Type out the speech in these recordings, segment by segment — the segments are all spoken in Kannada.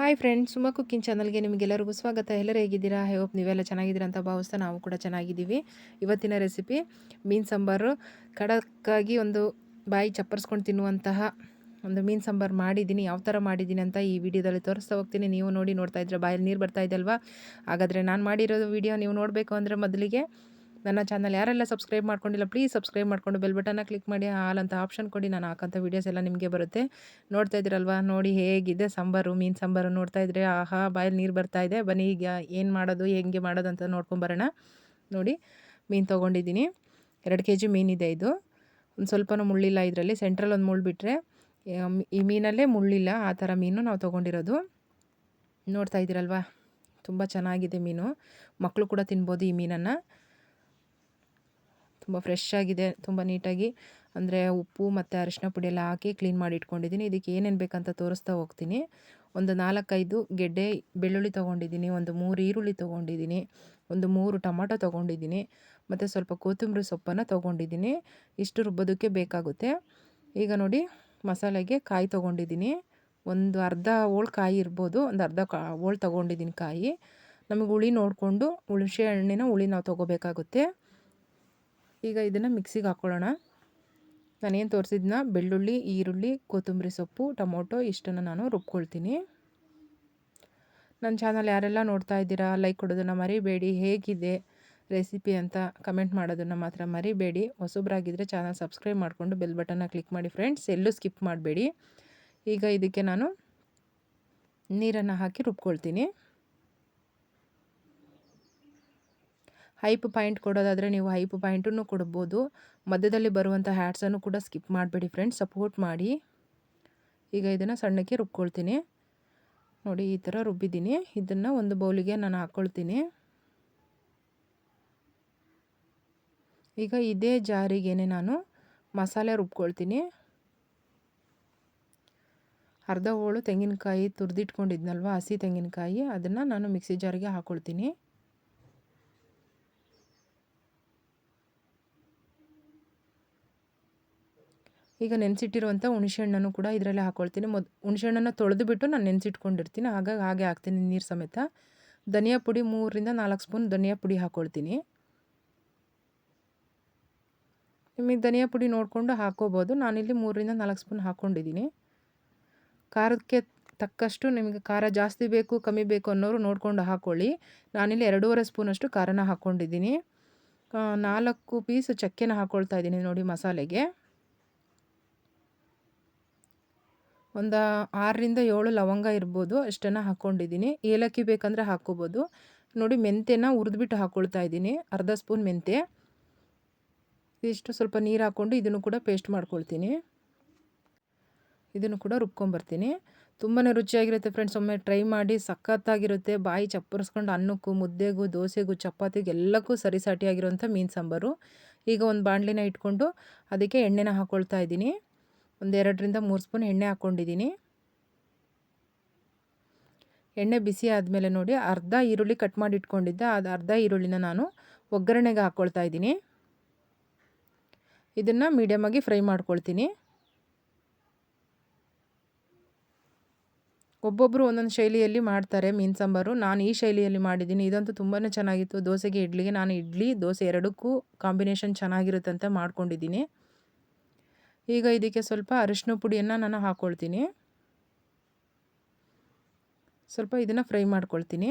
ಹಾಯ್ ಫ್ರೆಂಡ್ಸ್ ಸುಮ್ಮ ಕುಕ್ಕಿಂಗ್ ಚಾನಲ್ಗೆ ನಿಮಗೆಲ್ಲರಿಗೂ ಸ್ವಾಗತ. ಎಲ್ಲರೂ ಹೇಗಿದ್ದೀರಾ? ಐ ಹೋಪ್ ನೀವೆಲ್ಲ ಚೆನ್ನಾಗಿದ್ದೀರಾ ಅಂತ ಭಾವಿಸ್ತಾ ನಾವು ಕೂಡ ಚೆನ್ನಾಗಿದ್ದೀವಿ. ಇವತ್ತಿನ ರೆಸಿಪಿ ಮೀನು ಸಾಂಬಾರು. ಖಡಕ್ಕಾಗಿ ಒಂದು ಬಾಯಿ ಚಪ್ಪರ್ಸ್ಕೊಂಡು ತಿನ್ನುವಂತಹ ಒಂದು ಮೀನು ಸಾಂಬಾರು ಮಾಡಿದ್ದೀನಿ. ಯಾವ ಥರ ಮಾಡಿದ್ದೀನಿ ಅಂತ ಈ ವಿಡಿಯೋದಲ್ಲಿ ತೋರಿಸ್ತಾ ಹೋಗ್ತೀನಿ. ನೀವು ನೋಡಿ ನೋಡ್ತಾ ಇದ್ರೆ ಬಾಯಲ್ಲಿ ನೀರು ಬರ್ತಾ ಇದೆ ಅಲ್ವಾ? ಹಾಗಾದರೆ ನಾನು ಮಾಡಿರೋ ವಿಡಿಯೋ ನೀವು ನೋಡಬೇಕು ಅಂದರೆ ಮೊದಲಿಗೆ ನನ್ನ ಚಾನಲ್ ಯಾರೆಲ್ಲ ಸಬ್ಸ್ಕ್ರೈಬ್ ಮಾಡ್ಕೊಂಡಿಲ್ಲ, ಪ್ಲೀಸ್ ಸಬ್ಸ್ಕ್ರೈಬ್ ಮಾಡ್ಕೊಂಡು ಬೆಲ್ ಬಟನ್ನ ಕ್ಲಿಕ್ ಮಾಡಿ ಹಾಲ್ ಅಂತ ಆಪ್ಷನ್ ಕೊಡಿ, ನಾನು ಹಾಕೋಂಥ ವೀಡಿಯೋಸ್ ಎಲ್ಲ ನಿಮಗೆ ಬರುತ್ತೆ. ನೋಡ್ತಾ ಇದ್ದೀರಲ್ವಾ? ನೋಡಿ ಹೇಗಿದೆ ಸಾಂಬಾರು, ಮೀನು ಸಾಂಬಾರು ನೋಡ್ತಾ ಇದ್ರೆ, ಆಹಾ, ಬಾಯಲ್ಲಿ ನೀರು ಬರ್ತಾ ಇದೆ. ಬನ್ನಿ ಈಗ ಏನು ಮಾಡೋದು, ಹೆಂಗೆ ಮಾಡೋದು ಅಂತ ನೋಡ್ಕೊಂಬರೋಣ ನೋಡಿ, ಮೀನು ತೊಗೊಂಡಿದ್ದೀನಿ. ಎರಡು ಕೆ ಜಿ ಮೀನಿದೆ ಇದು. ಒಂದು ಸ್ವಲ್ಪನೂ ಮುಳ್ಳಿಲ್ಲ ಇದರಲ್ಲಿ. ಸೆಂಟ್ರಲ್ ಒಂದು ಮುಳ್ಳು ಬಿಟ್ಟರೆ ಈ ಮೀನಲ್ಲೇ ಮುಳ್ಳಿಲ್ಲ. ಆ ಥರ ಮೀನು ನಾವು ತೊಗೊಂಡಿರೋದು. ನೋಡ್ತಾ ಇದ್ದೀರಲ್ವಾ? ತುಂಬ ಚೆನ್ನಾಗಿದೆ ಮೀನು. ಮಕ್ಕಳು ಕೂಡ ತಿನ್ಬೋದು ಈ ಮೀನನ್ನು. ತುಂಬ ಫ್ರೆಶ್ ಆಗಿದೆ, ತುಂಬ ನೀಟಾಗಿ. ಅಂದರೆ ಉಪ್ಪು ಮತ್ತು ಅರಿಶಿನ ಪುಡಿ ಎಲ್ಲ ಹಾಕಿ ಕ್ಲೀನ್ ಮಾಡಿ ಇಟ್ಕೊಂಡಿದ್ದೀನಿ. ಇದಕ್ಕೆ ಏನೇನು ಬೇಕಂತ ತೋರಿಸ್ತಾ ಹೋಗ್ತೀನಿ. ಒಂದು ನಾಲ್ಕೈದು ಗೆಡ್ಡೆ ಬೆಳ್ಳುಳ್ಳಿ ತೊಗೊಂಡಿದ್ದೀನಿ, ಒಂದು ಮೂರು ಈರುಳ್ಳಿ ತೊಗೊಂಡಿದ್ದೀನಿ, ಒಂದು ಮೂರು ಟೊಮಾಟೊ ತೊಗೊಂಡಿದ್ದೀನಿ, ಮತ್ತು ಸ್ವಲ್ಪ ಕೊತ್ತಂಬರಿ ಸೊಪ್ಪನ್ನು ತೊಗೊಂಡಿದ್ದೀನಿ. ಇಷ್ಟು ರುಬ್ಬೋದಕ್ಕೆ ಬೇಕಾಗುತ್ತೆ. ಈಗ ನೋಡಿ, ಮಸಾಲೆಗೆ ಕಾಯಿ ತೊಗೊಂಡಿದ್ದೀನಿ. ಒಂದು ಅರ್ಧ ಹೋಳು ಕಾಯಿ ಇರ್ಬೋದು, ಒಂದು ಅರ್ಧ ಕಾ ಹೋಳು ತೊಗೊಂಡಿದ್ದೀನಿ ಕಾಯಿ. ನಮಗೆ ಹುಳಿ ನೋಡಿಕೊಂಡು, ಹುಣಸೆ ಹಣ್ಣಿನ ಹುಳಿ ನಾವು ತೊಗೋಬೇಕಾಗುತ್ತೆ. ಈಗ ಇದನ್ನು ಮಿಕ್ಸಿಗೆ ಹಾಕ್ಕೊಳ್ಳೋಣ ನಾನೇನು ತೋರಿಸಿದ್ನ? ಬೆಳ್ಳುಳ್ಳಿ, ಈರುಳ್ಳಿ, ಕೊತ್ತಂಬರಿ ಸೊಪ್ಪು, ಟೊಮೊಟೊ, ಇಷ್ಟನ್ನು ನಾನು ರುಬ್ಕೊಳ್ತೀನಿ. ನನ್ನ ಚಾನಲ್ ಯಾರೆಲ್ಲ ನೋಡ್ತಾ ಇದ್ದೀರಾ ಲೈಕ್ ಕೊಡೋದನ್ನು ಮರಿಬೇಡಿ. ಹೇಗಿದೆ ರೆಸಿಪಿ ಅಂತ ಕಮೆಂಟ್ ಮಾಡೋದನ್ನು ಮಾತ್ರ ಮರಿಬೇಡಿ. ಹೊಸಬ್ರಾಗಿದ್ದರೆ ಚಾನಲ್ ಸಬ್ಸ್ಕ್ರೈಬ್ ಮಾಡಿಕೊಂಡು ಬೆಲ್ ಬಟನ್ನ ಕ್ಲಿಕ್ ಮಾಡಿ ಫ್ರೆಂಡ್ಸ್ ಎಲ್ಲೂ ಸ್ಕಿಪ್ ಮಾಡಬೇಡಿ. ಈಗ ಇದಕ್ಕೆ ನಾನು ನೀರನ್ನು ಹಾಕಿ ರುಬ್ಕೊಳ್ತೀನಿ. ಹೈಪ್ ಪಾಯಿಂಟ್ ಕೊಡೋದಾದರೆ ನೀವು ಹೈಪ್ ಪಾಯಿಂಟನ್ನು ಕೊಡ್ಬೋದು. ಮಧ್ಯದಲ್ಲಿ ಬರುವಂಥ ಹ್ಯಾಟ್ಸನ್ನು ಕೂಡ ಸ್ಕಿಪ್ ಮಾಡಬೇಡಿ ಫ್ರೆಂಡ್ಸ್, ಸಪೋರ್ಟ್ ಮಾಡಿ. ಈಗ ಇದನ್ನು ಸಣ್ಣಕ್ಕೆ ರುಬ್ಕೊಳ್ತೀನಿ. ನೋಡಿ, ಈ ಥರ ರುಬ್ಬಿದ್ದೀನಿ. ಇದನ್ನು ಒಂದು ಬೌಲಿಗೆ ನಾನು ಹಾಕ್ಕೊಳ್ತೀನಿ ಈಗ ಇದೇ ಜಾರಿಗೆ ನಾನು ಮಸಾಲೆ ರುಬ್ಕೊಳ್ತೀನಿ. ಅರ್ಧ ಹೋಳು ತೆಂಗಿನಕಾಯಿ ತುರಿದಿಟ್ಕೊಂಡಿದ್ನಲ್ವ, ಹಸಿ ತೆಂಗಿನಕಾಯಿ, ಅದನ್ನು ನಾನು ಮಿಕ್ಸಿ ಜಾರಿಗೆ ಹಾಕ್ಕೊಳ್ತೀನಿ ಈಗ ನೆನೆಸಿಟ್ಟಿರುವಂಥ ಹುಣಸೆಹಣ್ಣನ್ನು ಕೂಡ ಇದರಲ್ಲಿ ಹಾಕ್ಕೊಳ್ತೀನಿ ಮೊದ್ ಹುಣಸೆಹಣ್ಣನ್ನು ತೊಳೆದು ಬಿಟ್ಟು ನಾನು ನೆನೆಸಿಟ್ಕೊಂಡಿರ್ತೀನಿ. ಹಾಗಾಗಿ ಹಾಗೆ ಹಾಕ್ತೀನಿ ನೀರು ಸಮೇತ. ಧನಿಯಾ ಪುಡಿ ಮೂರರಿಂದ ನಾಲ್ಕು ಸ್ಪೂನ್ ಧನಿಯಾ ಪುಡಿ ಹಾಕ್ಕೊಳ್ತೀನಿ ನಿಮಗೆ ಧನಿಯಾ ಪುಡಿ ನೋಡಿಕೊಂಡು ಹಾಕ್ಕೋಬೋದು ನಾನಿಲ್ಲಿ ಮೂರರಿಂದ ನಾಲ್ಕು ಸ್ಪೂನ್ ಹಾಕ್ಕೊಂಡಿದ್ದೀನಿ ಖಾರಕ್ಕೆ ತಕ್ಕಷ್ಟು ನಿಮಗೆ ಖಾರ ಜಾಸ್ತಿ ಬೇಕು, ಕಮ್ಮಿ ಬೇಕು ಅನ್ನೋರು ನೋಡಿಕೊಂಡು ಹಾಕ್ಕೊಳ್ಳಿ ನಾನಿಲ್ಲಿ ಎರಡೂವರೆ ಸ್ಪೂನಷ್ಟು ಖಾರನ ಹಾಕ್ಕೊಂಡಿದ್ದೀನಿ ನಾಲ್ಕು ಪೀಸ್ ಚಕ್ಕೆನ ಹಾಕ್ಕೊಳ್ತಾ ಇದ್ದೀನಿ ನೋಡಿ ಮಸಾಲೆಗೆ. ಒಂದು ಆರರಿಂದ ಏಳು ಲವಂಗ ಇರ್ಬೋದು ಅಷ್ಟನ್ನು ಹಾಕ್ಕೊಂಡಿದ್ದೀನಿ ಏಲಕ್ಕಿ ಬೇಕಂದರೆ ಹಾಕ್ಕೋಬೋದು ನೋಡಿ, ಮೆಂತ್ಯನ ಹುರಿದ್ಬಿಟ್ಟು ಹಾಕ್ಕೊಳ್ತಾ ಇದ್ದೀನಿ. ಅರ್ಧ ಸ್ಪೂನ್ ಮೆಂತ್ಯ. ಇದಿಷ್ಟು ಸ್ವಲ್ಪ ನೀರು ಹಾಕ್ಕೊಂಡು ಇದನ್ನು ಕೂಡ ಪೇಸ್ಟ್ ಮಾಡ್ಕೊಳ್ತೀನಿ. ಇದನ್ನು ಕೂಡ ರುಬ್ಕೊಂಬರ್ತೀನಿ. ತುಂಬಾ ರುಚಿಯಾಗಿರುತ್ತೆ ಫ್ರೆಂಡ್ಸ್ ಒಮ್ಮೆ ಟ್ರೈ ಮಾಡಿ ಸಖತ್ತಾಗಿರುತ್ತೆ. ಬಾಯಿ ಚಪ್ಪರಿಸ್ಕೊಂಡು ಅನ್ನಕ್ಕೂ, ಮುದ್ದೆಗೂ, ದೋಸೆಗೂ, ಚಪಾತಿಗೆ ಎಲ್ಲಕ್ಕೂ ಸರಿಸಾಟಿಯಾಗಿರುವಂಥ ಮೀನು ಸಾಂಬಾರು. ಈಗ ಒಂದು ಬಾಣಲಿನ ಇಟ್ಕೊಂಡು ಅದಕ್ಕೆ ಎಣ್ಣೆನ ಹಾಕ್ಕೊಳ್ತಾ ಇದ್ದೀನಿ. ಒಂದು ಎರಡರಿಂದ ಮೂರು ಸ್ಪೂನ್ ಎಣ್ಣೆ ಹಾಕ್ಕೊಂಡಿದ್ದೀನಿ. ಎಣ್ಣೆ ಬಿಸಿ ಆದಮೇಲೆ ನೋಡಿ ಅರ್ಧ ಈರುಳ್ಳಿ ಕಟ್ ಮಾಡಿ ಇಟ್ಕೊಂಡಿದ್ದೆ. ಅದು ಅರ್ಧ ಈರುಳ್ಳಿನ ನಾನು ಒಗ್ಗರಣೆಗೆ ಹಾಕ್ಕೊಳ್ತಾ ಇದ್ದೀನಿ. ಇದನ್ನು ಮೀಡಿಯಮಾಗಿ ಫ್ರೈ ಮಾಡ್ಕೊಳ್ತೀನಿ. ಒಬ್ಬೊಬ್ಬರು ಒಂದೊಂದು ಶೈಲಿಯಲ್ಲಿ ಮಾಡ್ತಾರೆ ಮೀನು ಸಾಂಬಾರು. ನಾನು ಈ ಶೈಲಿಯಲ್ಲಿ ಮಾಡಿದ್ದೀನಿ. ಇದಂತೂ ತುಂಬಾ ಚೆನ್ನಾಗಿತ್ತು. ದೋಸೆಗೆ, ಇಡ್ಲಿಗೆ ನಾನು ಇಡ್ಲಿ, ದೋಸೆ ಎರಡಕ್ಕೂ ಕಾಂಬಿನೇಷನ್ ಚೆನ್ನಾಗಿರುತ್ತಂತೆ ಮಾಡ್ಕೊಂಡಿದ್ದೀನಿ. ಈಗ ಇದಕ್ಕೆ ಸ್ವಲ್ಪ ಅರಿಶಿನ ಪುಡಿಯನ್ನು ನಾನು ಹಾಕ್ಕೊಳ್ತೀನಿ ಸ್ವಲ್ಪ ಇದನ್ನು ಫ್ರೈ ಮಾಡ್ಕೊಳ್ತೀನಿ.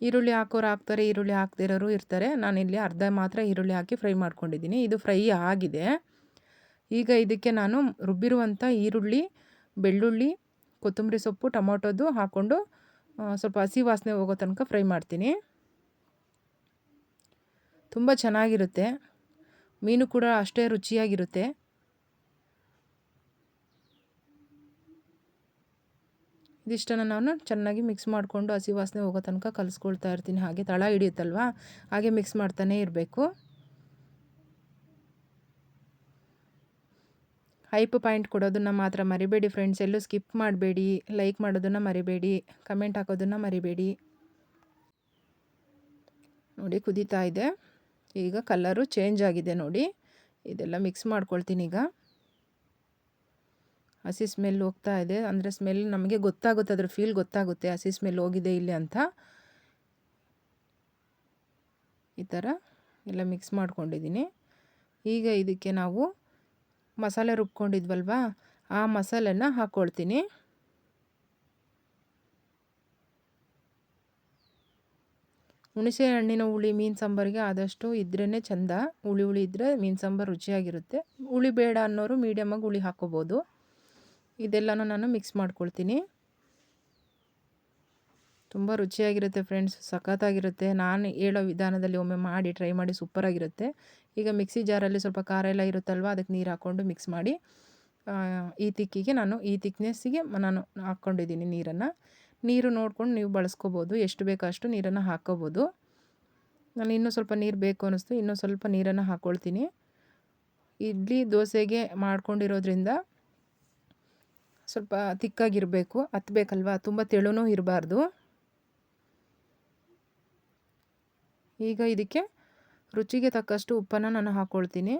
ಈರುಳ್ಳಿ ಹಾಕೋರು ಹಾಕ್ತಾರೆ, ಈರುಳ್ಳಿ ಹಾಕ್ದಿರೋರು ಇರ್ತಾರೆ. ನಾನಿಲ್ಲಿ ಅರ್ಧ ಮಾತ್ರ ಈರುಳ್ಳಿ ಹಾಕಿ ಫ್ರೈ ಮಾಡ್ಕೊಂಡಿದ್ದೀನಿ. ಇದು ಫ್ರೈ ಆಗಿದೆ. ಈಗ ಇದಕ್ಕೆ ನಾನು ರುಬ್ಬಿರುವಂಥ ಈರುಳ್ಳಿ, ಬೆಳ್ಳುಳ್ಳಿ, ಕೊತ್ತಂಬರಿ ಸೊಪ್ಪು, ಟೊಮೊಟೊದು ಹಾಕ್ಕೊಂಡು ಸ್ವಲ್ಪ ಹಸಿ ವಾಸನೆ ಹೋಗೋ ತನಕ ಫ್ರೈ ಮಾಡ್ತೀನಿ. ತುಂಬ ಚೆನ್ನಾಗಿರುತ್ತೆ. ಮೀನು ಕೂಡ ಅಷ್ಟೇ ರುಚಿಯಾಗಿರುತ್ತೆ. ಇದಿಷ್ಟನ್ನು ನಾನು ಚೆನ್ನಾಗಿ ಮಿಕ್ಸ್ ಮಾಡಿಕೊಂಡು ಹಸಿ ವಾಸನೆ ಹೋಗೋ ತನಕ ಕಲಿಸ್ಕೊಳ್ತಾ ಇರ್ತೀನಿ. ಹಾಗೆ ತಳ ಹಿಡಿಯುತ್ತಲ್ವ? ಹಾಗೆ ಮಿಕ್ಸ್ ಮಾಡ್ತಾನೆ ಇರಬೇಕು. ಹೈಪ್ ಪಾಯಿಂಟ್ ಕೊಡೋದನ್ನು ಮಾತ್ರ ಮರಿಬೇಡಿ ಫ್ರೆಂಡ್ಸ್. ಎಲ್ಲೂ ಸ್ಕಿಪ್ ಮಾಡಬೇಡಿ. ಲೈಕ್ ಮಾಡೋದನ್ನು ಮರಿಬೇಡಿ. ಕಮೆಂಟ್ ಹಾಕೋದನ್ನು ಮರಿಬೇಡಿ. ನೋಡಿ ಕುದೀತಾ ಇದೆ. ಈಗ ಕಲ್ಲರು ಚೇಂಜ್ ಆಗಿದೆ ನೋಡಿ. ಇದೆಲ್ಲ ಮಿಕ್ಸ್ ಮಾಡ್ಕೊಳ್ತೀನಿ ಈಗ. ಹಸಿ ಸ್ಮೆಲ್ ಹೋಗ್ತಾ ಇದೆ. ಅಂದರೆ ಸ್ಮೆಲ್ ನಮಗೆ ಗೊತ್ತಾಗುತ್ತೆ, ಅದ್ರ ಫೀಲ್ ಗೊತ್ತಾಗುತ್ತೆ ಹಸಿ ಸ್ಮೆಲ್ ಹೋಗಿದೆ ಇಲ್ಲಿ ಅಂತ. ಈ ಥರ ಎಲ್ಲ ಮಿಕ್ಸ್ ಮಾಡ್ಕೊಂಡಿದ್ದೀನಿ. ಈಗ ಇದಕ್ಕೆ ನಾವು ಮಸಾಲೆ ರುಬ್ಕೊಂಡಿದ್ವಲ್ವಾ? ಆ ಮಸಾಲೆನ ಹಾಕ್ಕೊಳ್ತೀನಿ ಹುಣಸೆ ಹಣ್ಣಿನ ಹುಳಿ, ಮೀನು ಸಾಂಬಾರಿಗೆ ಆದಷ್ಟು ಇದ್ರೇ ಚೆಂದ. ಹುಳಿ ಹುಳಿ ಇದ್ದರೆ ಮೀನು ಸಾಂಬಾರು ರುಚಿಯಾಗಿರುತ್ತೆ. ಹುಳಿ ಬೇಡ ಅನ್ನೋರು ಮೀಡಿಯಮಾಗಿ ಹುಳಿ ಹಾಕ್ಕೋಬೋದು ಇದೆಲ್ಲನೂ ನಾನು ಮಿಕ್ಸ್ ಮಾಡ್ಕೊಳ್ತೀನಿ. ತುಂಬ ರುಚಿಯಾಗಿರುತ್ತೆ ಫ್ರೆಂಡ್ಸ್ ಸಖತ್ತಾಗಿರುತ್ತೆ. ನಾನು ಹೇಳೋ ವಿಧಾನದಲ್ಲಿ ಒಮ್ಮೆ ಮಾಡಿ ಟ್ರೈ ಮಾಡಿ ಸೂಪರಾಗಿರುತ್ತೆ. ಈಗ ಮಿಕ್ಸಿ ಜಾರಲ್ಲಿ ಸ್ವಲ್ಪ ಖಾರ ಎಲ್ಲ ಇರುತ್ತಲ್ವ, ಅದಕ್ಕೆ ನೀರು ಹಾಕ್ಕೊಂಡು ಮಿಕ್ಸ್ ಮಾಡಿ ಈ ತಿಕ್ಕಿಗೆ ನಾನು ಈ ತಿಕ್ನೆಸ್ಸಿಗೆ ನಾನು ಹಾಕ್ಕೊಂಡಿದ್ದೀನಿ ನೀರನ್ನು. ನೀರು ನೋಡ್ಕೊಂಡು ನೀವು ಬಳಸ್ಕೋಬೋದು. ಎಷ್ಟು ಬೇಕೋ ಅಷ್ಟು ನೀರನ್ನು ಹಾಕ್ಕೋಬೋದು ನಾನು ಇನ್ನೂ ಸ್ವಲ್ಪ ನೀರು ಬೇಕು ಅನ್ನಿಸ್ತು. ಇನ್ನೂ ಸ್ವಲ್ಪ ನೀರನ್ನು ಹಾಕ್ಕೊಳ್ತೀನಿ ಇಡ್ಲಿ, ದೋಸೆಗೆ ಮಾಡ್ಕೊಂಡಿರೋದ್ರಿಂದ ಸ್ವಲ್ಪ ತಿಕ್ಕಾಗಿರಬೇಕು. ಹತ್ಬೇಕಲ್ವ? ತುಂಬ ತೆಳುನೂ ಇರಬಾರ್ದು. ಈಗ ಇದಕ್ಕೆ ರುಚಿಗೆ ತಕ್ಕಷ್ಟು ಉಪ್ಪನ್ನು ನಾನು ಹಾಕ್ಕೊಳ್ತೀನಿ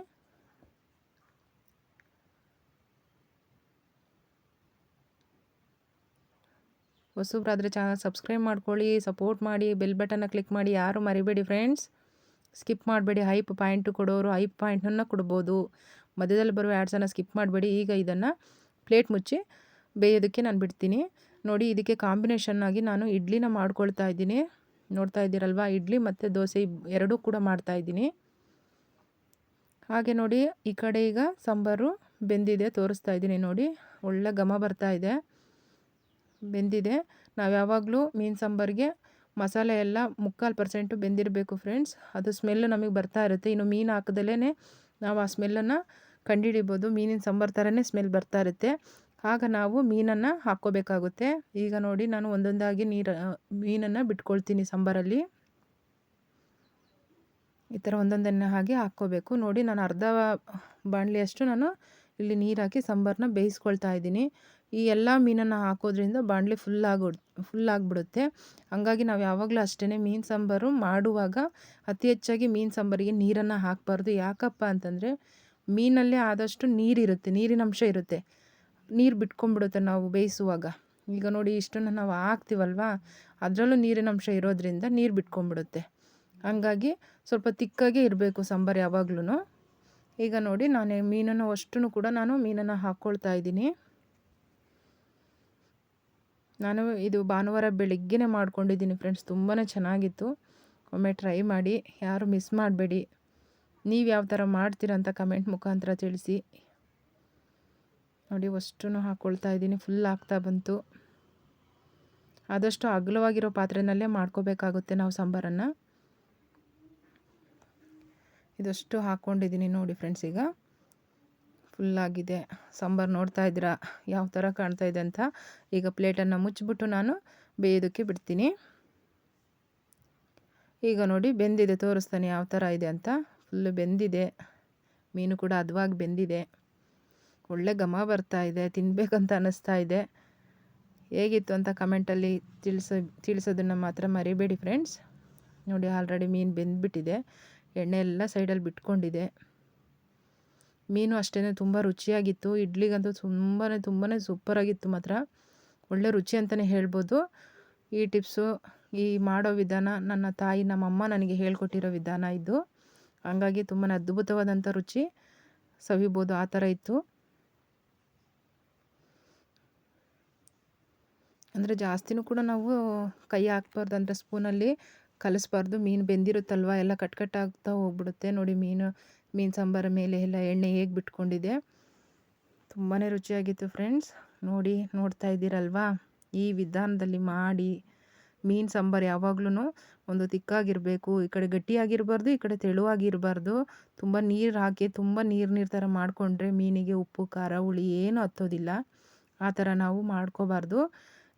ಹೊಸಬ್ರಾದರೆ ಚಾನಲ್ ಸಬ್ಸ್ಕ್ರೈಬ್ ಮಾಡ್ಕೊಳ್ಳಿ ಸಪೋರ್ಟ್ ಮಾಡಿ ಬೆಲ್ ಬಟನ್ನ ಕ್ಲಿಕ್ ಮಾಡಿ, ಯಾರು ಮರಿಬೇಡಿ ಫ್ರೆಂಡ್ಸ್ ಸ್ಕಿಪ್ ಮಾಡಬೇಡಿ ಹೈಪ್ ಪಾಯಿಂಟು ಕೊಡೋರು ಹೈಪ್ ಪಾಯಿಂಟನ್ನು ಕೊಡ್ಬೋದು. ಮಧ್ಯದಲ್ಲಿ ಬರುವ ಆ್ಯಡ್ಸನ್ನು ಸ್ಕಿಪ್ ಮಾಡಬೇಡಿ. ಈಗ ಇದನ್ನು ಪ್ಲೇಟ್ ಮುಚ್ಚಿ ಬೇಯೋದಕ್ಕೆ ನಾನು ಬಿಡ್ತೀನಿ. ನೋಡಿ, ಇದಕ್ಕೆ ಕಾಂಬಿನೇಷನ್ನಾಗಿ ನಾನು ಇಡ್ಲಿನ ಮಾಡ್ಕೊಳ್ತಾ ಇದ್ದೀನಿ. ನೋಡ್ತಾ ಇದ್ದೀರಲ್ವ? ಇಡ್ಲಿ ಮತ್ತು ದೋಸೆ ಎರಡೂ ಕೂಡ ಮಾಡ್ತಾ ಇದ್ದೀನಿ. ಹಾಗೆ ನೋಡಿ, ಈ ಕಡೆ ಈಗ ಸಾಂಬಾರು ಬೆಂದಿದೆ, ತೋರಿಸ್ತಾ ಇದ್ದೀನಿ ನೋಡಿ. ಒಳ್ಳೆ ಘಮ ಬರ್ತಾ ಇದೆ. ಬೆಂದಿದೆ. ನಾವು ಯಾವಾಗಲೂ ಮೀನು ಸಾಂಬಾರಿಗೆ ಮಸಾಲೆ ಎಲ್ಲ ಮುಕ್ಕಾಲು ಪರ್ಸೆಂಟು ಬೆಂದಿರಬೇಕು ಫ್ರೆಂಡ್ಸ್. ಅದು ಸ್ಮೆಲ್ ನಮಗೆ ಬರ್ತಾ ಇರುತ್ತೆ. ಇನ್ನು ಮೀನು ಹಾಕದಲ್ಲೇ ನಾವು ಆ ಸ್ಮೆಲ್ಲನ್ನು ಕಂಡುಹಿಡಿಬೋದು ಮೀನಿನ ಸಾಂಬಾರ್ ಥರನೇ ಸ್ಮೆಲ್ ಬರ್ತಾ ಇರುತ್ತೆ. ಆಗ ನಾವು ಮೀನನ್ನು ಹಾಕ್ಕೋಬೇಕಾಗುತ್ತೆ. ಈಗ ನೋಡಿ ನಾನು ಒಂದೊಂದಾಗಿ ನೀರು, ಮೀನನ್ನು ಬಿಟ್ಕೊಳ್ತೀನಿ ಸಾಂಬಾರಲ್ಲಿ. ಈ ಥರ ಒಂದೊಂದನ್ನು ಹಾಗೆ ಹಾಕ್ಕೋಬೇಕು. ನೋಡಿ ನಾನು ಅರ್ಧ ಬಾಣಲಿಯಷ್ಟು ನಾನು ಇಲ್ಲಿ ನೀರು ಹಾಕಿ ಸಾಂಬಾರನ್ನ ಬೇಯಿಸ್ಕೊಳ್ತಾ ಇದ್ದೀನಿ. ಈ ಎಲ್ಲ ಮೀನನ್ನು ಹಾಕೋದ್ರಿಂದ ಬಾಣಲಿ ಫುಲ್ ಆಗೋ ಫುಲ್ ಆಗಿಬಿಡುತ್ತೆ. ಹಂಗಾಗಿ ನಾವು ಯಾವಾಗಲೂ ಅಷ್ಟೇ ಮೀನು ಸಾಂಬಾರು ಮಾಡುವಾಗ ಅತಿ ಹೆಚ್ಚಾಗಿ ಮೀನು ಸಾಂಬಾರಿಗೆ ನೀರನ್ನು ಹಾಕಬಾರ್ದು. ಯಾಕಪ್ಪ ಅಂತಂದರೆ ಮೀನಲ್ಲೇ ಆದಷ್ಟು ನೀರಿರುತ್ತೆ, ನೀರಿನ ಅಂಶ ಇರುತ್ತೆ. ನೀರು ಬಿಟ್ಕೊಂಡ್ಬಿಡುತ್ತೆ ನಾವು ಬೇಯಿಸುವಾಗ. ಈಗ ನೋಡಿ ಇಷ್ಟನ್ನು ನಾವು ಹಾಕ್ತೀವಲ್ವ? ಅದರಲ್ಲೂ ನೀರಿನ ಅಂಶ ಇರೋದ್ರಿಂದ ನೀರು ಬಿಟ್ಕೊಂಡ್ಬಿಡುತ್ತೆ. ಹಂಗಾಗಿ ಸ್ವಲ್ಪ ತಿಕ್ಕಾಗೆ ಇರಬೇಕು ಸಾಂಬಾರು ಯಾವಾಗ್ಲೂ ಈಗ ನೋಡಿ, ನಾನು ಮೀನನ್ನು ಅಷ್ಟೂ ಕೂಡ ನಾನು ಮೀನನ್ನು ಹಾಕ್ಕೊಳ್ತಾ ಇದ್ದೀನಿ. ನಾನು ಇದು ಭಾನುವಾರ ಬೆಳಿಗ್ಗೆನೇ ಮಾಡ್ಕೊಂಡಿದ್ದೀನಿ ಫ್ರೆಂಡ್ಸ್ ತುಂಬಾ ಚೆನ್ನಾಗಿತ್ತು. ಒಮ್ಮೆ ಟ್ರೈ ಮಾಡಿ, ಯಾರು ಮಿಸ್ ಮಾಡಬೇಡಿ. ನೀವು ಯಾವ ಥರ ಮಾಡ್ತೀರಾ ಅಂತ ಕಮೆಂಟ್ ಮುಖಾಂತರ ತಿಳಿಸಿ. ನೋಡಿ ಅಷ್ಟೂ ಹಾಕ್ಕೊಳ್ತಾ ಇದ್ದೀನಿ, ಫುಲ್ ಆಗ್ತಾ ಬಂತು. ಆದಷ್ಟು ಅಗಲವಾಗಿರೋ ಪಾತ್ರೆನಲ್ಲೇ ಮಾಡ್ಕೋಬೇಕಾಗುತ್ತೆ ನಾವು ಸಾಂಬಾರನ್ನು. ಇದಷ್ಟು ಹಾಕ್ಕೊಂಡಿದ್ದೀನಿ ನೋಡಿ ಫ್ರೆಂಡ್ಸ್ ಈಗ. ಫುಲ್ಲಾಗಿದೆ ಸಾಂಬಾರು ನೋಡ್ತಾ ಇದ್ದೀರಾ? ಯಾವ ಥರ ಕಾಣ್ತಾ ಇದೆ ಅಂತ? ಈಗ ಪ್ಲೇಟನ್ನು ಮುಚ್ಚಿಬಿಟ್ಟು ನಾನು ಬೇಯೋದಕ್ಕೆ ಬಿಡ್ತೀನಿ. ಈಗ ನೋಡಿ ಬೆಂದಿದೆ, ತೋರಿಸ್ತಾನೆ ಯಾವ ಥರ ಇದೆ ಅಂತ. ಫುಲ್ಲು ಬೆಂದಿದೆ. ಮೀನು ಕೂಡ ಹದವಾಗಿ ಬೆಂದಿದೆ. ಒಳ್ಳೆ ಘಮ ಬರ್ತಾ ಇದೆ ತಿನ್ನಬೇಕಂತ ಅನ್ನಿಸ್ತಾ ಇದೆ. ಹೇಗಿತ್ತು ಅಂತ ಕಮೆಂಟಲ್ಲಿ ತಿಳಿಸೋ, ತಿಳಿಸೋದನ್ನು ಮಾತ್ರ ಮರಿಬೇಡಿ ಫ್ರೆಂಡ್ಸ್ ನೋಡಿ ಆಲ್ರೆಡಿ ಮೀನು ಬೆಂದ್ಬಿಟ್ಟಿದೆ. ಎಣ್ಣೆ ಎಲ್ಲ ಸೈಡಲ್ಲಿ ಬಿಟ್ಕೊಂಡಿದೆ. ಮೀನು ಅಷ್ಟೇ ತುಂಬ ರುಚಿಯಾಗಿತ್ತು. ಇಡ್ಲಿಗಂತೂ ತುಂಬಾ ತುಂಬಾ ಸೂಪರಾಗಿತ್ತು ಮಾತ್ರ. ಒಳ್ಳೆ ರುಚಿ ಅಂತಲೇ ಹೇಳ್ಬೋದು. ಈ ಟಿಪ್ಸು, ಈ ಮಾಡೋ ವಿಧಾನ ನನ್ನ ತಾಯಿ, ನಮ್ಮಮ್ಮ ನನಗೆ ಹೇಳ್ಕೊಟ್ಟಿರೋ ವಿಧಾನ ಇದು. ಹಂಗಾಗಿ ತುಂಬಾ ಅದ್ಭುತವಾದಂಥ ರುಚಿ. ಸವಿಬೋದು, ಆ ಥರ ಇತ್ತು. ಅಂದರೆ ಜಾಸ್ತಿನೂ ಕೂಡ ನಾವು ಕೈ ಹಾಕ್ಬಾರ್ದು ಅಂದರೆ ಸ್ಪೂನಲ್ಲಿ ಕಲಿಸ್ಬಾರ್ದು. ಮೀನು ಬೆಂದಿರುತ್ತಲ್ವ? ಎಲ್ಲ ಕಟ್ ಕಟ್ ಆಗ್ತಾ ಹೋಗ್ಬಿಡುತ್ತೆ. ನೋಡಿ, ಮೀನು ಮೀನು ಸಾಂಬಾರ ಮೇಲೆ ಎಲ್ಲ ಎಣ್ಣೆ ಹೇಗೆ ಬಿಟ್ಕೊಂಡಿದೆ. ತುಂಬಾ ರುಚಿಯಾಗಿತ್ತು ಫ್ರೆಂಡ್ಸ್. ನೋಡಿ, ನೋಡ್ತಾ ಇದ್ದೀರಲ್ವಾ? ಈ ವಿಧಾನದಲ್ಲಿ ಮಾಡಿ ಮೀನು ಸಾಂಬಾರು ಯಾವಾಗ್ಲೂ ಒಂದು ತಿಕ್ಕಾಗಿರಬೇಕು. ಈ ಕಡೆ ಗಟ್ಟಿಯಾಗಿರಬಾರ್ದು, ಈ ಕಡೆ ತೆಳುವಾಗಿರಬಾರ್ದು. ತುಂಬ ನೀರು ಹಾಕಿ, ತುಂಬ ನೀರು ನೀರು ಥರ ಮಾಡಿಕೊಂಡ್ರೆ ಮೀನಿಗೆ ಉಪ್ಪು, ಖಾರ, ಹುಳಿ ಏನೂ ಹತ್ತೋದಿಲ್ಲ. ಆ ಥರ ನಾವು ಮಾಡ್ಕೋಬಾರ್ದು.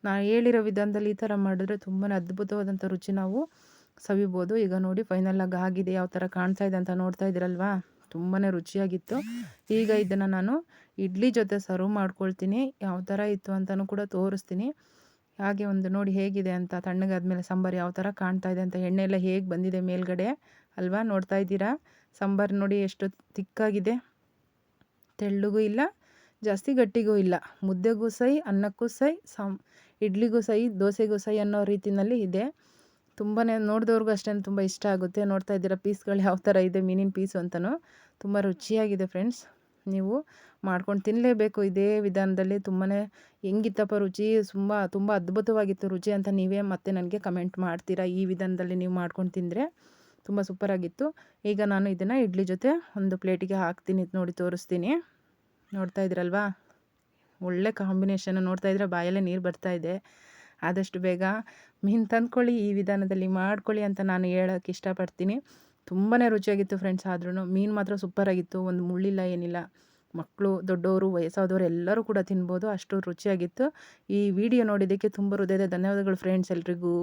ನಾನು ಹೇಳಿರೋ ವಿಧಾನದಲ್ಲಿ ಈ ಥರ ಮಾಡಿದ್ರೆ ತುಂಬಾ ಅದ್ಭುತವಾದಂಥ ರುಚಿ ನಾವು ಸವಿಬೋದು. ಈಗ ನೋಡಿ ಫೈನಲಾಗಿ ಆಗಿದೆ. ಯಾವ ಥರ ಕಾಣ್ತಾ ಇದೆ ಅಂತ ನೋಡ್ತಾ ಇದ್ದೀರಲ್ವಾ ತುಂಬಾ ರುಚಿಯಾಗಿತ್ತು. ಈಗ ಇದನ್ನು ನಾನು ಇಡ್ಲಿ ಜೊತೆ ಸರ್ವ್ ಮಾಡ್ಕೊಳ್ತೀನಿ. ಯಾವ ಥರ ಇತ್ತು ಅಂತಲೂ ಕೂಡ ತೋರಿಸ್ತೀನಿ. ಹಾಗೆ ಒಂದು ನೋಡಿ ಹೇಗಿದೆ ಅಂತ, ತಣ್ಣಗಾದ್ಮೇಲೆ ಸಾಂಬಾರು ಯಾವ ಥರ ಕಾಣ್ತಾ ಇದೆ ಅಂತ. ಎಣ್ಣೆ ಎಲ್ಲ ಹೇಗೆ ಬಂದಿದೆ ಮೇಲ್ಗಡೆ? ಅಲ್ವಾ? ನೋಡ್ತಾ ಇದ್ದೀರಾ? ಸಾಂಬಾರು ನೋಡಿ ಎಷ್ಟು ತಿಕ್ಕಾಗಿದೆ. ತೆಳ್ಳಗೂ ಇಲ್ಲ, ಜಾಸ್ತಿ ಗಟ್ಟಿಗೂ ಇಲ್ಲ. ಮುದ್ದೆಗೂ ಸೈ, ಅನ್ನಕ್ಕೂ ಸೈ, ಸಾಂ ಇಡ್ಲಿಗೂ ಸೈ, ದೋಸೆಗೂ ಸೈ ಅನ್ನೋ ರೀತಿಯಲ್ಲಿ ಇದೆ. ತುಂಬಾ ನೋಡಿದವ್ರಿಗೂ ಅಷ್ಟೇ ತುಂಬ ಇಷ್ಟ ಆಗುತ್ತೆ. ನೋಡ್ತಾ ಇದ್ದೀರಾ, ಪೀಸ್ಗಳು ಯಾವ ಥರ ಇದೆ, ಮೀನಿನ ಪೀಸು ಅಂತಲೂ ತುಂಬ ರುಚಿಯಾಗಿದೆ ಫ್ರೆಂಡ್ಸ್. ನೀವು ಮಾಡ್ಕೊಂಡು ತಿನ್ನಲೇಬೇಕು ಇದೇ ವಿಧಾನದಲ್ಲಿ ತುಂಬಾ ಹೆಂಗಿತ್ತಪ್ಪ ರುಚಿ. ತುಂಬ ತುಂಬ ಅದ್ಭುತವಾಗಿತ್ತು ರುಚಿ ಅಂತ ನೀವೇ ಮತ್ತೆ ನನಗೆ ಕಮೆಂಟ್ ಮಾಡ್ತೀರಾ? ಈ ವಿಧಾನದಲ್ಲಿ ನೀವು ಮಾಡ್ಕೊಂಡು ತಿಂದರೆ ತುಂಬ ಸೂಪರಾಗಿತ್ತು ಈಗ ನಾನು ಇದನ್ನು ಇಡ್ಲಿ ಜೊತೆ ಒಂದು ಪ್ಲೇಟಿಗೆ ಹಾಕ್ತೀನಿ. ನೋಡಿ ತೋರಿಸ್ತೀನಿ. ನೋಡ್ತಾ ಇದ್ರಲ್ವಾ? ಒಳ್ಳೆ ಕಾಂಬಿನೇಷನ್. ನೋಡ್ತಾ ಇದ್ರೆ, ಬಾಯಲ್ಲೇ ನೀರು ಬರ್ತಾ ಇದೆ. ಆದಷ್ಟು ಬೇಗ ಮೀನು ತಂದ್ಕೊಳ್ಳಿ, ಈ ವಿಧಾನದಲ್ಲಿ ಮಾಡ್ಕೊಳ್ಳಿ ಅಂತ ನಾನು ಹೇಳೋಕ್ಕೆ ಇಷ್ಟಪಡ್ತೀನಿ. ತುಂಬಾ ರುಚಿಯಾಗಿತ್ತು ಫ್ರೆಂಡ್ಸ್ ಆದ್ರೂ ಮೀನು ಮಾತ್ರ ಸೂಪರಾಗಿತ್ತು. ಒಂದು ಮುಳ್ಳಿಲ್ಲ ಏನಿಲ್ಲ. ಮಕ್ಕಳು ದೊಡ್ಡವರು ವಯಸ್ಸಾದವರು ಎಲ್ಲರೂ ಕೂಡ ತಿನ್ಬೋದು. ಅಷ್ಟು ರುಚಿಯಾಗಿತ್ತು. ಈ ವಿಡಿಯೋ ನೋಡಿದ್ದಕ್ಕೆ ತುಂಬ ಹೃದಯದ ಧನ್ಯವಾದಗಳು ಫ್ರೆಂಡ್ಸ್ ಎಲ್ರಿಗೂ.